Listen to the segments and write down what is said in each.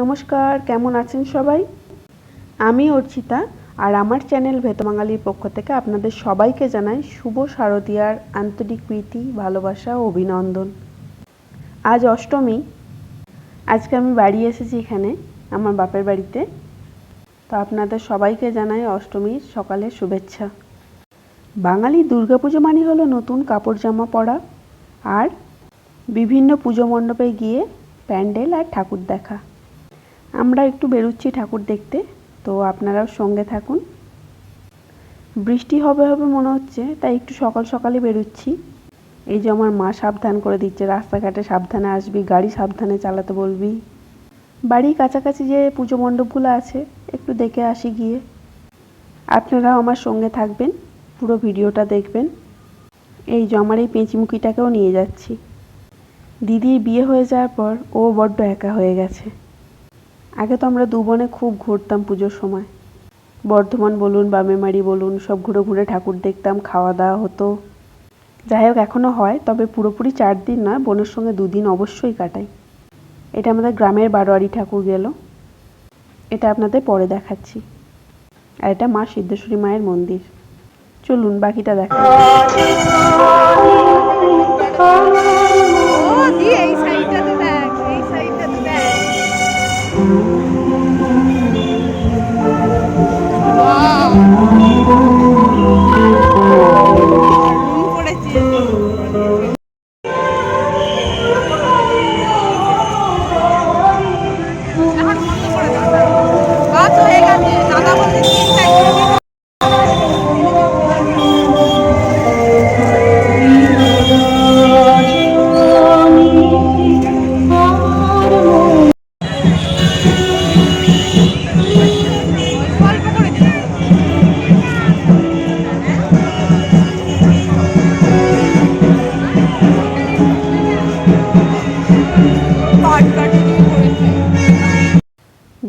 নমস্কার, কেমন আছেন সবাই? আমি অর্চিতা আর আমার চ্যানেল ভেতবাঙালির পক্ষ থেকে আপনাদের সবাইকে জানাই শুভ শারদীয়ার আন্তরিক প্রীতি, ভালোবাসা ও অভিনন্দন। আজ অষ্টমী। আজকে আমি বাড়ি এসেছি এখানে, আমার বাপের বাড়িতে। তো আপনাদের সবাইকে জানাই অষ্টমীর সকালের শুভেচ্ছা। বাঙালি দুর্গাপুজো মানে হলো নতুন কাপড় জামা পরা আর বিভিন্ন পুজো মণ্ডপে গিয়ে প্যান্ডেল আর ঠাকুর দেখা। আমরা একটু বেরোচ্ছি ঠাকুর দেখতে, তো আপনারাও সঙ্গে থাকুন। বৃষ্টি হবে হবে মনে হচ্ছে, তাই একটু সকাল সকালে বেরোচ্ছি। এই যে আমার মা সাবধান করে দিচ্ছে, রাস্তাঘাটে সাবধানে আসবি, গাড়ি সাবধানে চালাতে বলবি। বাড়ির কাছাকাছি যে পুজো মণ্ডপগুলো আছে, একটু দেখে আসি গিয়ে। আপনারাও আমার সঙ্গে থাকবেন, পুরো ভিডিওটা দেখবেন। এই যে আমার এই পেঁচিমুখিটাকেও নিয়ে যাচ্ছি। দিদির বিয়ে হয়ে যাওয়ার পর ও বড্ড একা হয়ে গেছে। আগে তো আমরা দু বোনে খুব ঘুরতাম পুজোর সময় বর্ধমান বলুন বা মেমারি বলুন সব ঘুরে ঘুরে ঠাকুর দেখতাম খাওয়া দাওয়া হতো যাই হোক এখনও হয় তবে পুরোপুরি চার দিন নয় বোনের সঙ্গে দুদিন অবশ্যই কাটাই এটা আমাদের গ্রামের বারোয়ারি ঠাকুর গেল এটা আপনাদের পরে দেখাচ্ছি আর এটা মা সিদ্ধেশ্বরী মায়ের মন্দির চলুন বাকিটা দেখ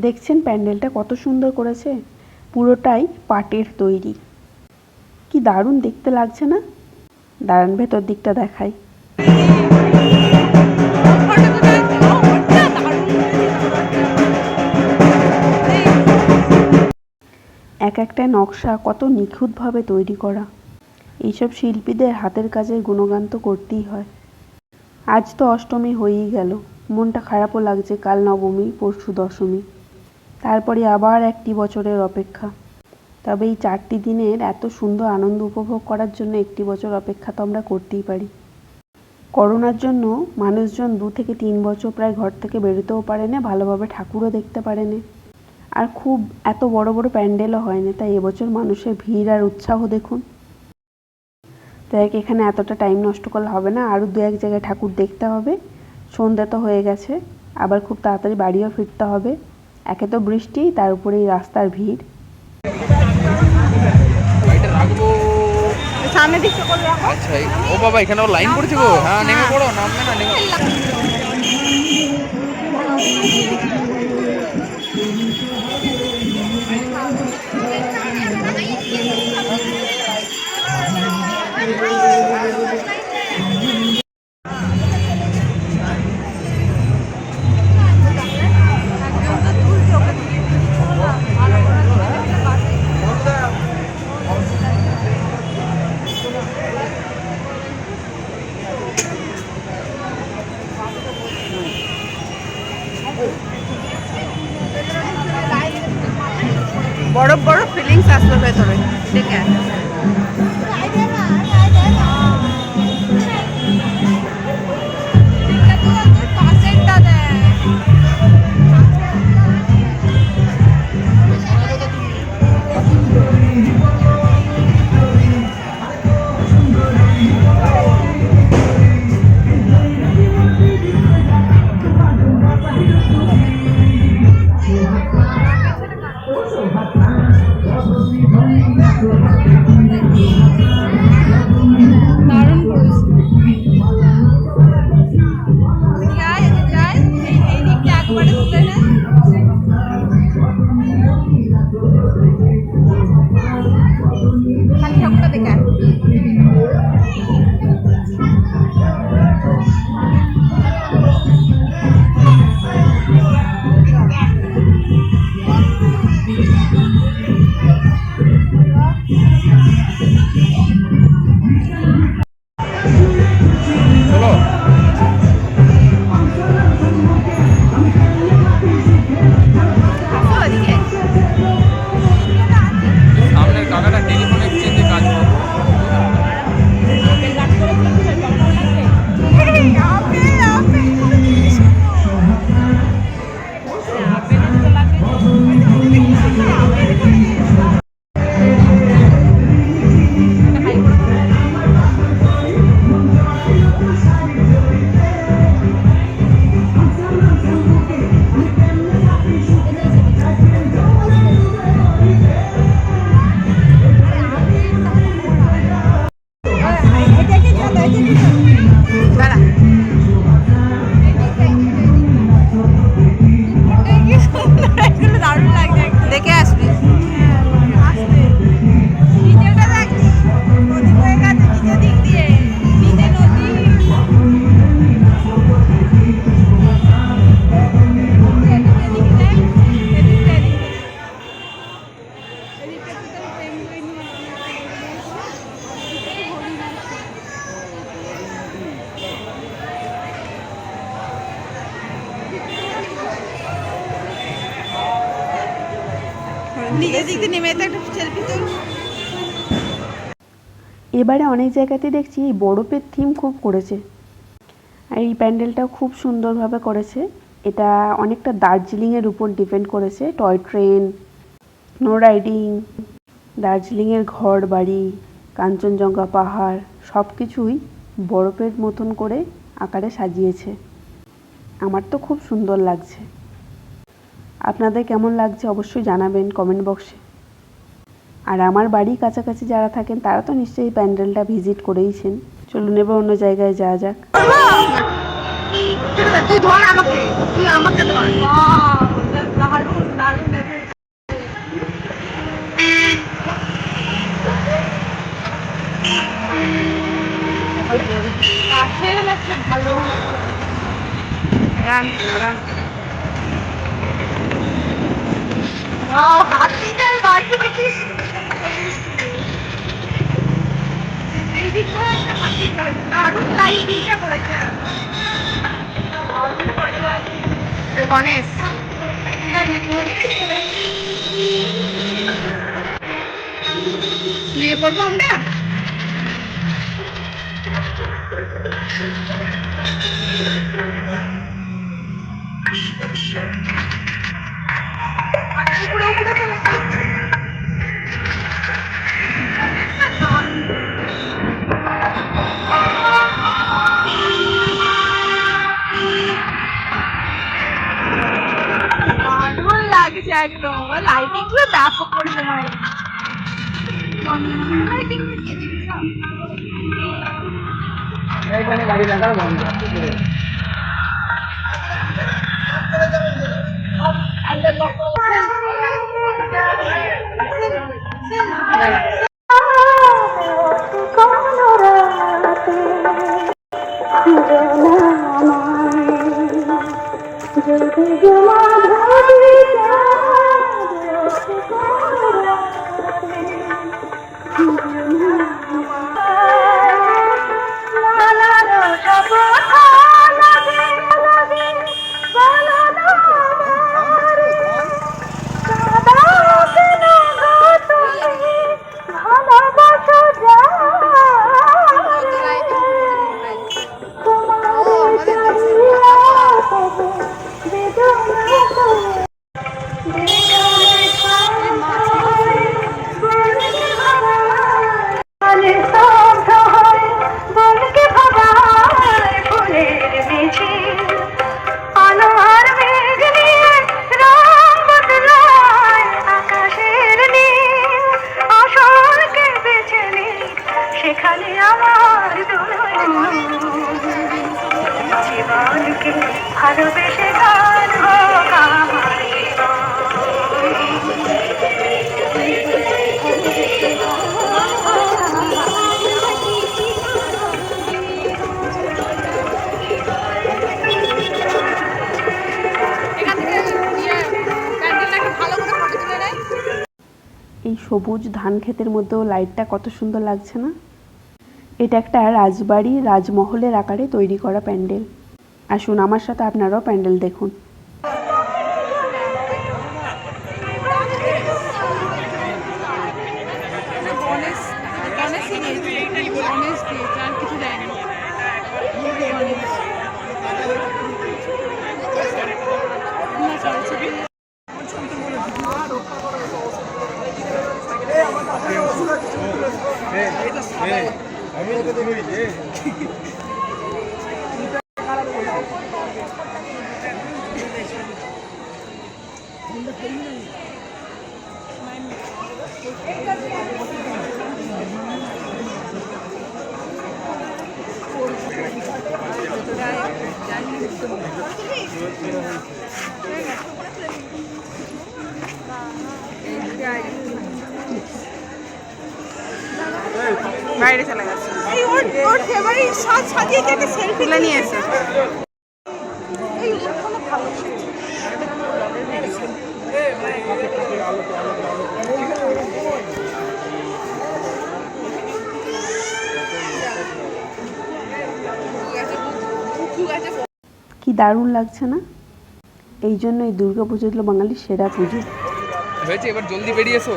দেখছেন প্যান্ডেলটা কত সুন্দর করেছে? পুরোটাই পাটের তৈরি। কি দারুণ দেখতে লাগছে না? দাঁড়ান, ভেতর দিকটা দেখাই। এক একটা নকশা কত নিখুঁতভাবে তৈরি করা। এইসব শিল্পীদের হাতের কাজের গুণগান তো করতেই হয়। আজ তো অষ্টমী হয়েই গেল। মনটা খারাপও লাগছে কাল নবমী, পরশু দশমী। তারপরে আবার একটি বছরের অপেক্ষা। তবে এই চারটি দিনের এত সুন্দর আনন্দ উপভোগ করার জন্য একটি বছর অপেক্ষা তো আমরা করতেই পারি। করোনার জন্য মানুষজন দু থেকে তিন বছর প্রায় ঘর থেকে বেরোতেও পারে না ভালোভাবে ঠাকুরও দেখতে পারে না আর খুব এত বড় বড় প্যান্ডেলও হয় না তাই এবছর মানুষের ভিড় আর উৎসাহ দেখুন। তাই এখানে এতটা টাইম নষ্ট করলে হবে না, আরও দু এক জায়গায় ঠাকুর দেখতে হবে। সন্ধ্যা তো হয়ে গেছে, আবার খুব তাড়াতাড়ি বাড়িও ফিরতে হবে। একে তো বৃষ্টি, তার উপরে রাস্তার ভিড়। সামনে দিকে আচ্ছা ও বাবা এখানে লাইন পড়ছে গো? হ্যাঁ নেমে পড়ো, নামবে না, নেমে বড় বড় ফিলিংস আসলো ভেতরে ঠিক Thank এবারে অনেক জায়গাতে দেখছি এই বরফের থিম খুব করেছে। আর এই প্যান্ডেলটাও খুব সুন্দরভাবে করেছে। এটা অনেকটা দার্জিলিংয়ের উপর ডিপেন্ড করেছে। টয় ট্রেন স্নো রাইডিং দার্জিলিংয়ের ঘর বাড়ি, কাঞ্চনজঙ্ঘা পাহাড় সব কিছুই বরফের মতন করে আকারে সাজিয়েছে। আমার তো খুব সুন্দর লাগছে। আপনাদের কেমন লাগছে অবশ্যই জানাবেন কমেন্ট বক্সে আর আমার বাড়ি কাছাকাছি যারা থাকেন, তারা তো নিশ্চয়ই প্যান্ডেলটা ভিজিট করেইছেন। চলুন এবার অন্য জায়গায় যাওয়া যাক। তুই ধর আমাকে তুই আমাকে ধর দারুণ দারুণ কাছে লাগছে ভালো রান রান ও হাতিটার বাড়ি দেখিস এই দিকটা একটা হাতি করেছে দারুণ লাইটিংটা করেছে গণেশ নিয়ে পড়ব আমরা উপরে একদম। লাইটিংগুলো ব্যাপক করেছে ভাই লাইটিং সেখানে এই সবুজ ধান ক্ষেতের মধ্যেও লাইটটা কত সুন্দর লাগছে না? এটা একটা রাজবাড়ি, রাজমহলের আকারে তৈরি করা প্যান্ডেল। আসুন আমার সাথে আপনারাও প্যান্ডেল দেখুন গণেশ গণেশই দিয়েছে গণেশ দিয়েছে আর কিছু দেয়নি গণেশ না, চলছে কি? বাইরে চলে গেছে। ওর ওর ফেভারিট সাজ সাজিয়ে সেলফি তুলে ওখানে ভালো কি দারুণ লাগছে না? এই জন্য এই দুর্গা পুজো হলো বাঙালির সেরা পুজো। হয়েছে এবার জলদি বেরিয়ে এসো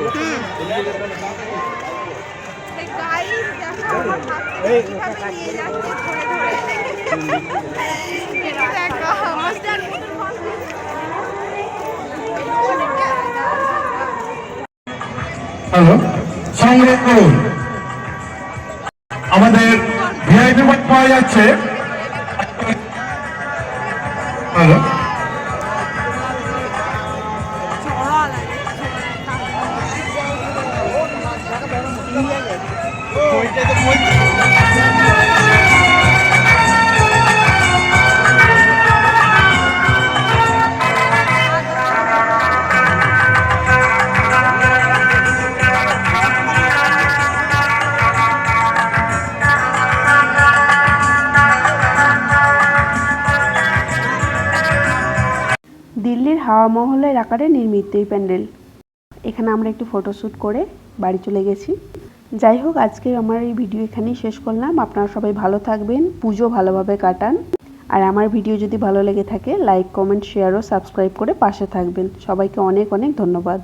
সংগ্রহ করুন। আমাদের ভিআইপি পাওয়া যাচ্ছে। হাওয়া মহলের আকারে নির্মিত এই প্যান্ডেল। এখানে আমরা একটু ফটোশ্যুট করে বাড়ি চলে গেছি। যাই হোক আজকে আমার এই ভিডিও এখানেই শেষ করলাম। আপনারা সবাই ভালো থাকবেন, পুজো ভালোভাবে কাটান। আর আমার ভিডিও যদি ভালো লেগে থাকে লাইক কমেন্ট শেয়ার ও সাবস্ক্রাইব করে পাশে থাকবেন। সবাইকে অনেক অনেক ধন্যবাদ।